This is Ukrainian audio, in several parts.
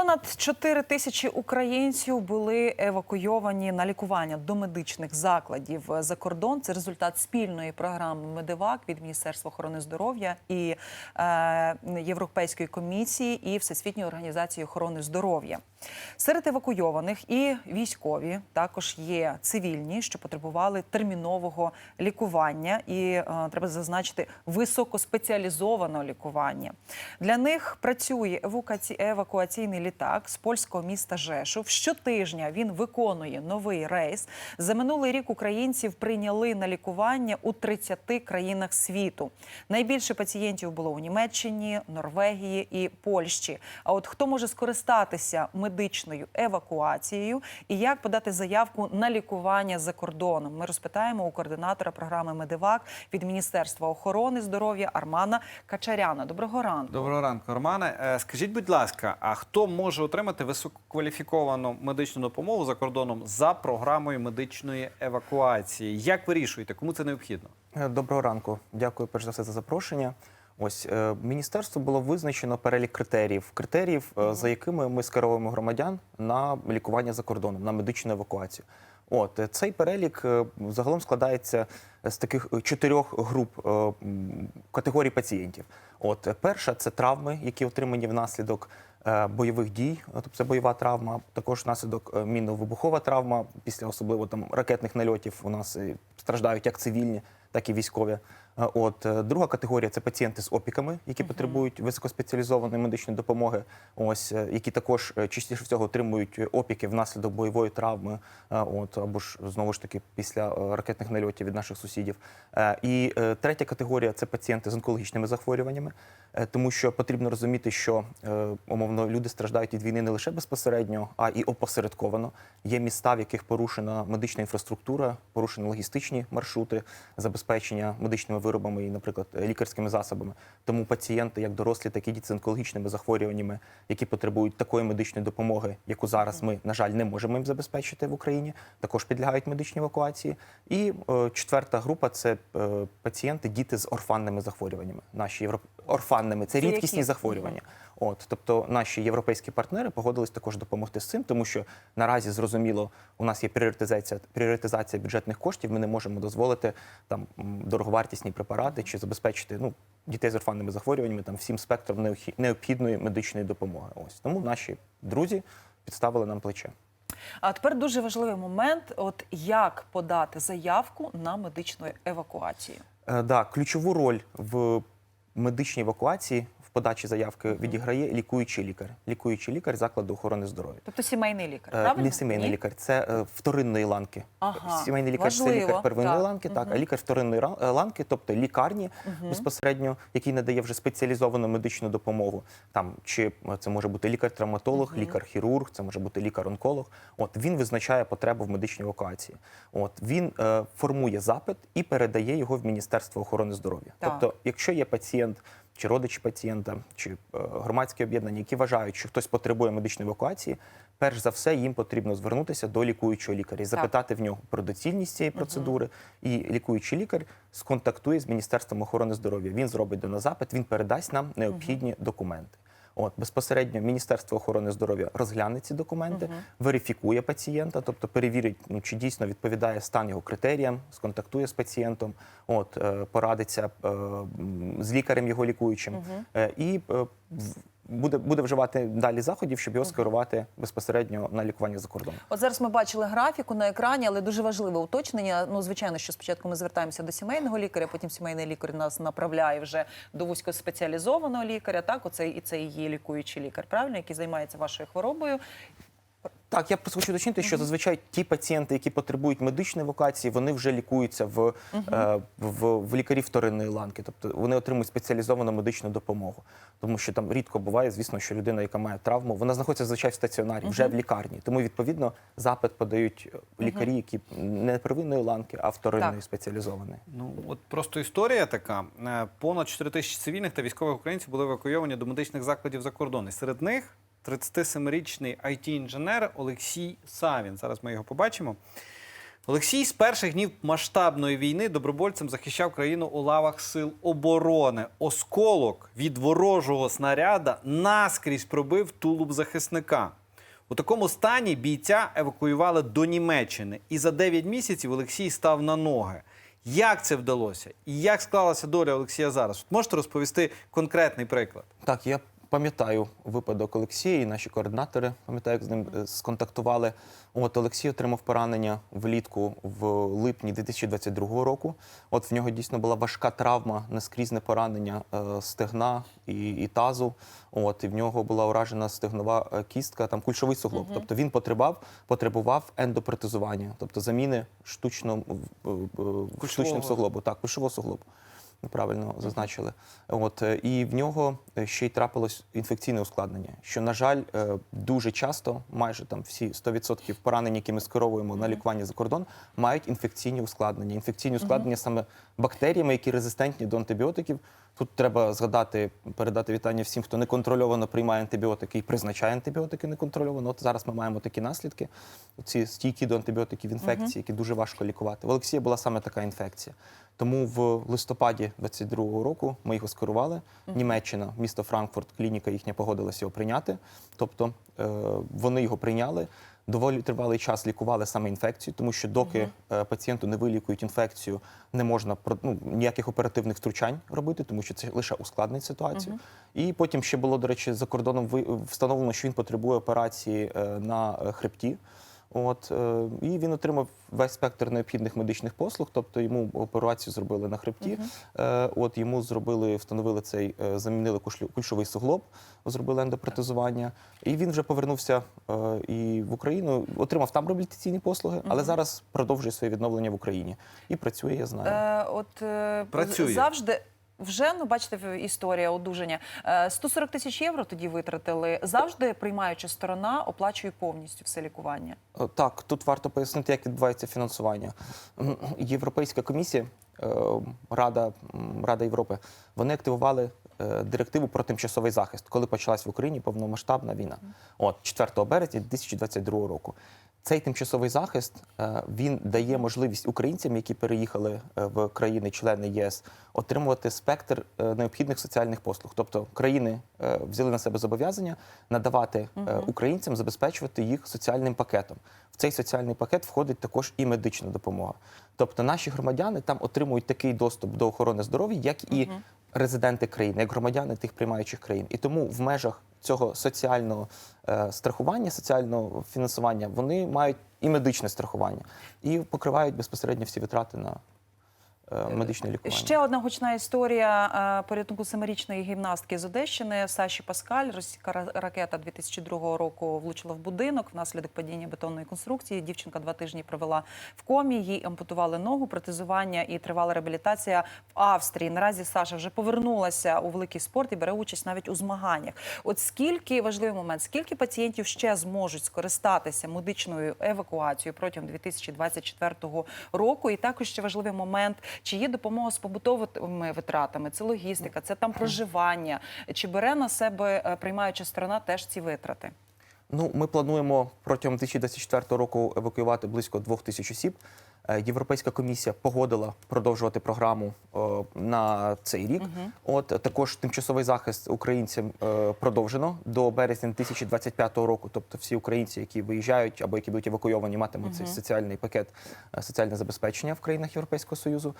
Понад 4 тисячі українців були евакуйовані на лікування до медичних закладів за кордон. Це результат спільної програми Медивак від Міністерства охорони здоров'я і е, Європейської комісії і Всесвітньої організації охорони здоров'я. Серед евакуйованих і військові також є цивільні, що потребували термінового лікування, і е, треба зазначити високоспеціалізованого лікування. Для них працює евакуаці... евакуаційний літак з польського міста Жешув. Щотижня він виконує новий рейс. За минулий рік українців прийняли на лікування у 30 країнах світу. Найбільше пацієнтів було у Німеччині, Норвегії і Польщі. А от хто може скористатися медичною евакуацією і як подати заявку на лікування за кордоном? Ми розпитаємо у координатора програми Медивак від Міністерства охорони здоров'я Армана Качаряна. Доброго ранку. Доброго ранку, Романе. Е, Скажіть, будь ласка, а хто може отримати висококваліфіковану медичну допомогу за кордоном за програмою медичної евакуації? Як вирішуєте, кому це необхідно? Е, Доброго ранку. Дякую перш за все за запрошення. Ось е, міністерство було визначено перелік критеріїв, критеріїв, е, за якими ми скеровуємо громадян на лікування за кордоном, на медичну евакуацію. От цей перелік загалом складається з таких чотирьох груп категорій пацієнтів. От перша це травми, які отримані внаслідок бойових дій, е, тобто це бойова травма, також внаслідок е, мінно-вибухова травма, після особливо там ракетних нальотів у нас е, страждають як цивільні, так і військові. От е, друга категорія це пацієнти з опіками, які потребують високоспеціалізованої медичної допомоги. Ось е, які також е, частіше всього отримують опіки внаслідок бойової травми, от або ж знову ж таки після ракетних нальотів від наших сусідів. І третя категорія це пацієнти з онкологічними захворюваннями, тому що потрібно розуміти, що умовно люди страждають від війни не лише безпосередньо, а і опосередковано. Є міста, в яких порушена медична інфраструктура, порушені логістичні маршрути забезпечення медичними виробами і, наприклад, лікарськими засобами. Тому пацієнти, як дорослі, так і діти з онкологічними захворюваннями, які потребують такої медичної допомоги, яку зараз ми, на жаль, не можемо їм забезпечити в Україні, також підлягають медичній евакуації. І е, четверта група це е, пацієнти, діти з орфанними захворюваннями. Наші європ... орфанними це Це рідкісні які? захворювання. От, тобто наші європейські партнери погодились також допомогти з цим, тому що наразі зрозуміло, у нас є пріоритизація, пріоритизація бюджетних коштів. Ми не можемо дозволити там дороговартісні препарати чи забезпечити ну дітей з орфанними захворюваннями там всім спектром необхідної медичної допомоги. Ось тому наші друзі підставили нам плече. А тепер дуже важливий момент: от як подати заявку на медичну евакуацію. Е, да, ключову роль в медичній евакуації подачі заявки відіграє лікуючий лікар. Лікуючий лікар закладу охорони здоров'я. Тобто сімейний лікар, Е, правильно? Не сімейний Ні? лікар, це е, вторинної ланки. Ага, Сімейний лікар це лікар первинної так. ланки, так, а лікар вторинної е, ланки, тобто лікарні безпосередньо, який надає вже спеціалізовану медичну допомогу. Там чи це може бути лікар-травматолог, лікар-хірург, це може бути лікар-онколог. От він визначає потребу в медичній евакуації. От він е, формує запит і передає його в Міністерство охорони здоров'я. Тобто, якщо є пацієнт. Чи родичі пацієнта, чи е, громадські об'єднання, які вважають, що хтось потребує медичної евакуації, перш за все їм потрібно звернутися до лікуючого лікаря і запитати в нього про доцільність цієї процедури. І лікуючий лікар сконтактує з Міністерством охорони здоров'я. Він зробить до нас запит, він передасть нам необхідні документи. От безпосередньо Міністерство охорони здоров'я розгляне ці документи, верифікує пацієнта, тобто перевірить, ну чи дійсно відповідає стан його критеріям, сконтактує з пацієнтом, от е, порадиться е, з лікарем його лікуючим, угу. і буде, буде вживати далі заходів, щоб його скерувати безпосередньо на лікування за кордоном. От зараз ми бачили графіку на екрані, але дуже важливе уточнення. Ну, звичайно, що спочатку ми звертаємося до сімейного лікаря, потім сімейний лікар нас направляє вже до вузькоспеціалізованого лікаря. Так, оце і це і є лікуючий лікар, правильно, який займається вашою хворобою. Так, я просто хочу уточнити, що зазвичай ті пацієнти, які потребують медичної евакуації, вони вже лікуються в, е, в, в лікарів вторинної ланки, тобто вони отримують спеціалізовану медичну допомогу. Тому що там рідко буває, звісно, що людина, яка має травму, вона знаходиться зазвичай в стаціонарі, вже в лікарні. Тому відповідно запит подають е, лікарі, які не первинної ланки, а вторинної спеціалізованої. Ну от просто історія така: Е, понад 4 тисячі цивільних та військових українців були евакуйовані до медичних закладів за кордон. І серед них 37-річний IT-інженер Олексій Савін. Зараз ми його побачимо. Олексій з перших днів масштабної війни добровольцем захищав країну у лавах сил оборони. Осколок від ворожого снаряда наскрізь пробив тулуб захисника. У такому стані бійця евакуювали до Німеччини, і за 9 місяців Олексій став на ноги. Як це вдалося? І як склалася доля Олексія зараз? Можете розповісти конкретний приклад? Так, я пам'ятаю випадок Олексія, і наші координатори пам'ятаю, як з ним е, сконтактували. От Олексій отримав поранення влітку в липні 2022 року. От в нього дійсно була важка травма, наскрізне поранення е, стегна і, і тазу. От і в нього була уражена стегнова е, кістка, там кульшовий суглоб. Тобто він потребував, потребував ендопротезування, тобто заміни штучно, штучним суглобу. Так, кульшового суглобу. Правильно зазначили. От е, і в нього е, ще й трапилось інфекційне ускладнення, що, на жаль, е, дуже часто, майже там всі 100% поранень, які ми скеровуємо на лікування за кордон, мають інфекційні ускладнення. Інфекційні ускладнення саме бактеріями, які резистентні до антибіотиків. Тут треба згадати, передати вітання всім, хто неконтрольовано приймає антибіотики і призначає антибіотики неконтрольовано. От зараз ми маємо такі наслідки. Ці стійкі до антибіотиків інфекції, які дуже важко лікувати. В Олексія була саме така інфекція. Тому в листопаді 22-го року ми його скерували. Німеччина, місто Франкфурт, клініка їхня погодилася його прийняти. Тобто е, вони його прийняли. Доволі тривалий час лікували саме інфекцію, тому що доки е, пацієнту не вилікують інфекцію, не можна ну, ніяких оперативних втручань робити, тому що це лише ускладнить ситуацію. І потім ще було, до речі, за кордоном встановлено, що він потребує операції е, на хребті. От е, і він отримав весь спектр необхідних медичних послуг, тобто йому операцію зробили на хребті. Е, от йому зробили, встановили цей, е, замінили кульшовий суглоб, зробили ендопротезування. І він вже повернувся і в Україну, отримав там реабілітаційні послуги, але зараз продовжує своє відновлення в Україні і працює, я знаю. Е, от Працює. завжди. Вже ну бачите історія одужання. Е, 140 тисяч євро тоді витратили. Завжди приймаюча сторона оплачує повністю все лікування. Е, Так, тут варто пояснити, як відбувається фінансування. Європейська комісія, е, Рада, Рада Європи, вони активували е, директиву про тимчасовий захист, коли почалась в Україні повномасштабна війна. От 4 березня 2022 року. Цей тимчасовий захист е, він дає можливість українцям, які переїхали е, в країни-члени ЄС, отримувати спектр е, необхідних соціальних послуг. Тобто країни взяли на себе зобов'язання надавати українцям, забезпечувати їх соціальним пакетом. В цей соціальний пакет входить також і медична допомога. Тобто наші громадяни там отримують такий доступ до охорони здоров'я, як і резиденти країни, як громадяни тих приймаючих країн. І тому в межах цього соціального е, страхування, соціального фінансування, вони мають і медичне страхування, і покривають безпосередньо всі витрати на медичне лікування. Ще одна гучна історія е, порятунку семирічної гімнастки з Одещини Саші Паскаль. Російська ра- ракета 2002 року влучила в будинок внаслідок падіння бетонної конструкції. Дівчинка два тижні провела в комі. Їй ампутували ногу, протезування і тривала реабілітація в Австрії. Наразі Саша вже повернулася у великий спорт і бере участь навіть у змаганнях. От скільки важливий момент, скільки пацієнтів ще зможуть скористатися медичною евакуацією протягом 2024 року? І також ще важливий момент, чи є допомога з побутовими витратами, це логістика, це там проживання, чи бере на себе е, приймаюча сторона теж ці витрати? Ну, ми плануємо протягом 2024 року евакуювати близько двох тисяч осіб. Е, Європейська комісія погодила продовжувати програму е, на цей рік. От також тимчасовий захист українцям е, продовжено до березня 2025 року. Тобто всі українці, які виїжджають або які будуть евакуйовані, матимуть цей соціальний пакет соціальне забезпечення в країнах Європейського союзу.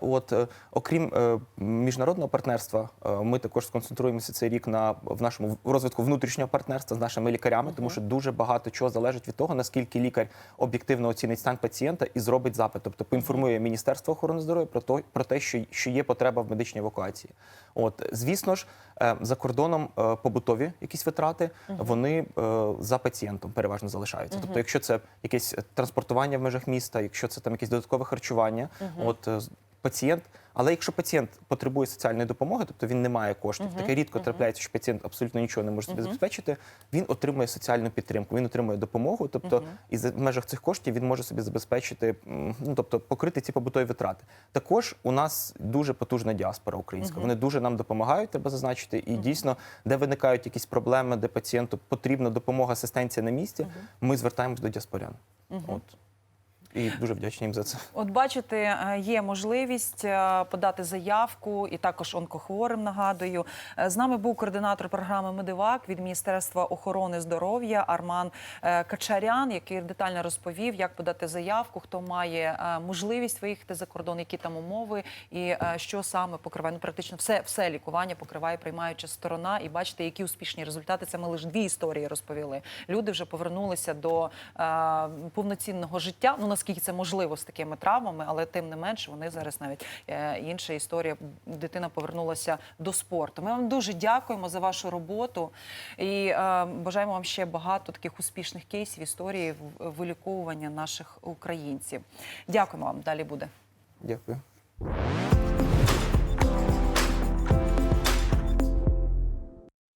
От окрім міжнародного партнерства, ми також сконцентруємося цей рік на в нашому розвитку внутрішнього партнерства з нашими лікарями, тому що дуже багато чого залежить від того, наскільки лікар об'єктивно оцінить стан пацієнта і зробить робить запит, тобто поінформує Міністерство охорони здоров'я про то, про те, що, що є потреба в медичній евакуації. От звісно ж, е, за кордоном е, побутові якісь витрати, вони е, за пацієнтом переважно залишаються. Тобто, якщо це якесь транспортування в межах міста, якщо це там якесь додаткове харчування, от пацієнт. Але якщо пацієнт потребує соціальної допомоги, тобто він не має коштів, таке рідко трапляється, що пацієнт абсолютно нічого не може собі забезпечити, він отримує соціальну підтримку, він отримує допомогу. Тобто, і за- в межах цих коштів він може собі забезпечити, ну тобто покрити ці побутові витрати. Також у нас дуже потужна діаспора українська. Вони дуже нам допомагають, треба зазначити. І дійсно, де виникають якісь проблеми, де пацієнту потрібна допомога, асистенція на місці, ми звертаємось до діаспорян. От. І дуже вдячні їм за це. От бачите, е, є можливість е, подати заявку, і також онкохворим нагадую. Е, З нами був координатор програми Медивак від Міністерства охорони здоров'я Арман Качарян, який детально розповів, як подати заявку, хто має можливість виїхати за кордон, які там умови, і що саме покриває. Ну практично все, все лікування покриває приймаюча сторона. І бачите, які успішні результати. Це ми лише дві історії розповіли. Люди вже повернулися до повноцінного життя. Ну наскільки це можливо з такими травмами, але тим не менше вони зараз навіть е, інша історія. Дитина повернулася до спорту. Ми вам дуже дякуємо за вашу роботу і е, бажаємо вам ще багато таких успішних кейсів історії виліковування наших українців. Дякуємо вам. Далі буде. Дякую.